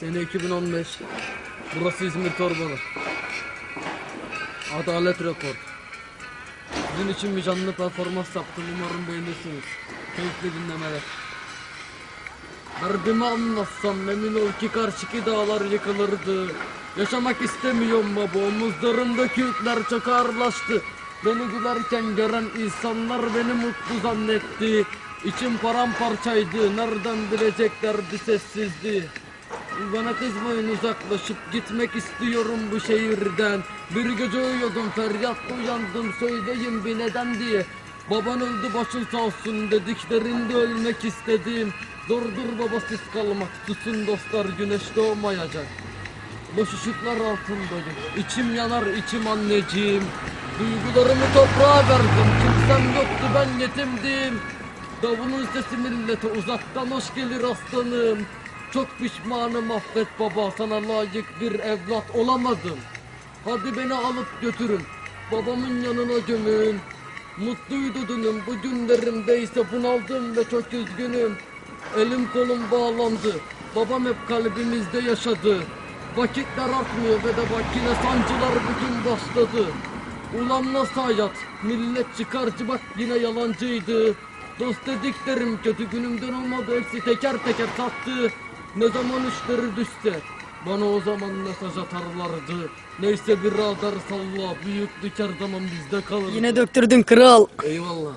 Sene 2015. Burası İzmir Torbalı. Adalet Rekord. Sizin için bir canlı performans yaptım. Umarım beğenirsiniz. Keyifli dinlemeler. Derdimi anlatsam emin ol ki karşıki dağlar yıkılırdı. Yaşamak istemiyorum baba. Omuzlarımdaki yükler çok ağırlaştı. Beni gülerken gören insanlar beni mutlu zannetti. İçim paramparçaydı. Nereden bileceklerdi sessizdi. Bana kızmayın uzaklaşıp gitmek istiyorum bu şehirden. Bir gece uyuyordum feryat uyandım söyleyin bir neden diye. Baban öldü başın sağ olsun dediklerinde ölmek istedim. Durdur baba siz kalmak susun dostlar güneş doğmayacak. Boş ışıklar altındayım içim yanar içim anneciğim. Duygularımı toprağa verdim kimsem yoktu ben yetimdim. Davulun sesi millete uzaktan hoş gelir aslanım Çok pişmanım affet baba. Sana layık bir evlat olamadım. Hadi beni alıp götürün. Babamın yanına gömün. Mutluydu dünüm bu günlerimde ise bunaldım ve çok üzgünüm. Elim kolum bağlandı. Babam hep kalbimizde yaşadı. Vakitler artmıyor ve de bak yine sancılar bugün başladı. Ulan nasıl hayat? Millet çıkarcı bak yine yalancıydı. Dost dediklerim kötü günümden olmadı. Hepsi teker teker sattı. Ne zaman işleri düşse bana o zaman mesaj atarlardı. Neyse bir radar salla büyüklük her zaman bizde kalır. Yine döktürdün kral. Eyvallah.